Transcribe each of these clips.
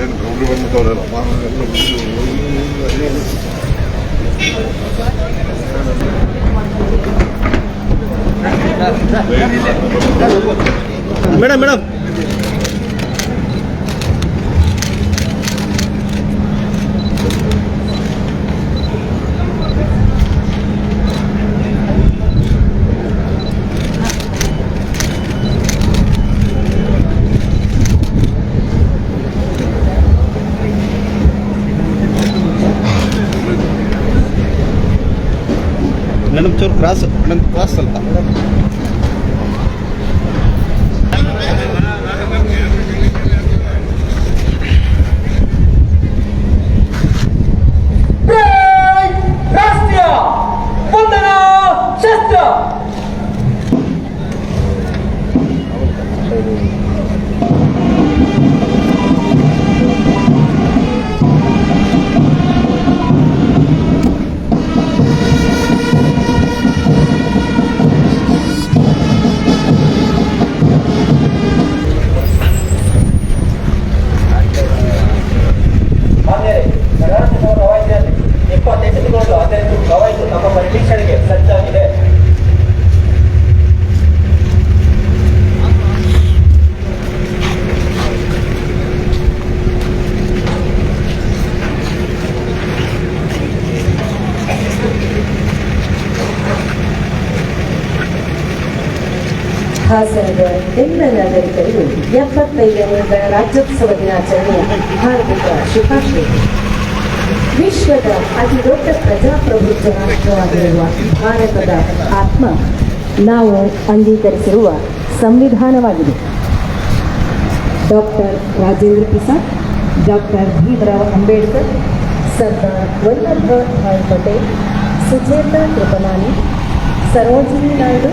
ಏನು Gauri ಬಂದಿದ್ದವರೆಲ್ಲ? Madam madam. Madam ಚೂರು cross ನನ್ನ ಕ್ರಾಸ್ ಸ್ವಲ್ಪ. ಹಾಸನದ ಎಲ್ಲ ನಾಗರಿಕರಿಗೂ ಎಪ್ಪತ್ತೈದನೇ ರಾಜ್ಯೋತ್ಸವ ದಿನಾಚರಣೆಯ ಹಾರ್ದಿಕ ಶುಭಾಶಯಗಳು ವಿಶ್ವದ ಅತಿ ದೊಡ್ಡ ಪ್ರಜಾಪ್ರಭುತ್ವ ರಾಷ್ಟ್ರವಾಗಿರುವ ಭಾರತದ ಆತ್ಮ ನಾವು ಅಂಗೀಕರಿಸಿರುವ ಸಂವಿಧಾನವಾಗಿದೆ. ಡಾಕ್ಟರ್ ರಾಜೇಂದ್ರ ಪ್ರಸಾದ್, ಡಾಕ್ಟರ್ ಭೀಮರಾವ್ ಅಂಬೇಡ್ಕರ್, ಸರ್ದಾರ್ ವಲ್ಲಭ ಭಾಯ್ ಪಟೇಲ್, ಸುಚೇತಾ ಕೃಪಲಾನಿ, ಸರೋಜಿನಿ ನಾಯ್ಡು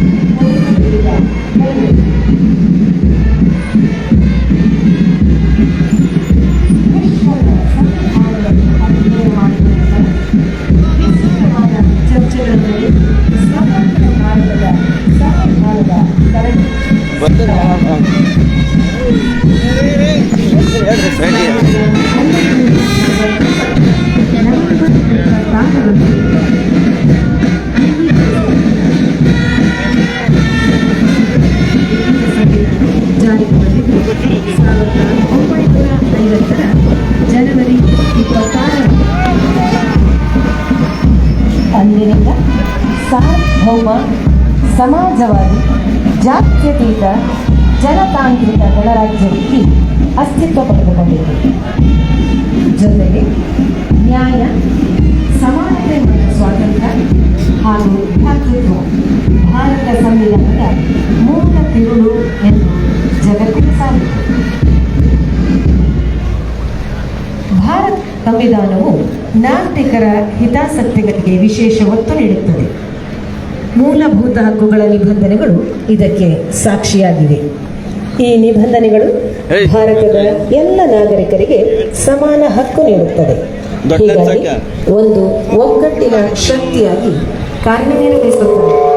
ಸಮಾಜವಾದಿ, ಜಾತ್ಯತೀತ, ಜನತಾಂತ್ರಿಕ ಗಣರಾಜ್ಯದಲ್ಲಿ ಅಸ್ತಿತ್ವ ಪಡೆದುಕೊಂಡಿದೆ ಜೊತೆಗೆ ನ್ಯಾಯ, ಸಮಾನತೆ ಮತ್ತು ಸ್ವಾತಂತ್ರ್ಯ ಹಾಗೂ ಭ್ರಾತೃತ್ವ ಭಾರತ ಸಂವಿಧಾನದ ಮೂಲ ತಿರುಳು ಎಂದು ಜಗತ್ತಿಗೆ ಸಾರಿತು ಭಾರತ ಸಂವಿಧಾನವು ನಾಗರಿಕರ ಹಿತಾಸಕ್ತಿಗಳಿಗೆ ವಿಶೇಷ ಒತ್ತು ನೀಡುತ್ತದೆ. ಮೂಲಭೂತ ಹಕ್ಕುಗಳ ನಿಬಂಧನೆಗಳು ಇದಕ್ಕೆ ಸಾಕ್ಷಿಯಾಗಿವೆ. ಈ ನಿಬಂಧನೆಗಳು ಭಾರತದ ಎಲ್ಲ ನಾಗರಿಕರಿಗೆ ಸಮಾನ ಹಕ್ಕು ನೀಡುತ್ತದೆ ಹೀಗಾಗಿ ಒಂದು ಒಗ್ಗಟ್ಟಿನ ಶಕ್ತಿಯಾಗಿ ಕಾರ್ಯನಿರ್ವಹಿಸುತ್ತದೆ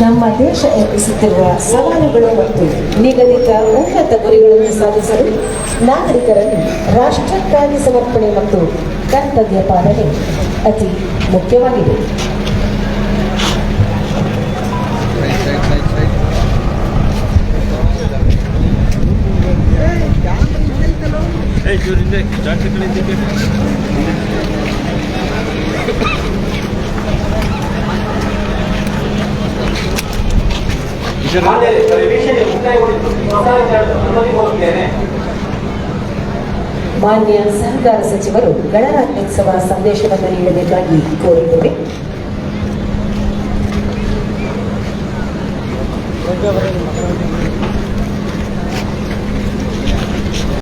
ನಮ್ಮ ದೇಶ ಎದುರಿಸುತ್ತಿರುವ ಸವಾಲುಗಳು ಮತ್ತು ನಿಗದಿತ ಉನ್ನತ ಗುರಿಗಳನ್ನು ಸಾಧಿಸಲು ನಾಗರಿಕರಲ್ಲಿ ರಾಷ್ಟ್ರಕ್ಕಾಗಿ ಸಮರ್ಪಣೆ ಮತ್ತು ಕರ್ತವ್ಯ ಪಾಲನೆ ಅತಿ ಮುಖ್ಯವಾಗಿದೆ. ಮಾನ್ಯ ಸಹಕಾರ ಸಚಿವರು ಗಣರಾಜ್ಯೋತ್ಸವ ಸಂದೇಶವನ್ನು ನೀಡಬೇಕಾಗಿ ಕೋರಿದ್ದೇವೆ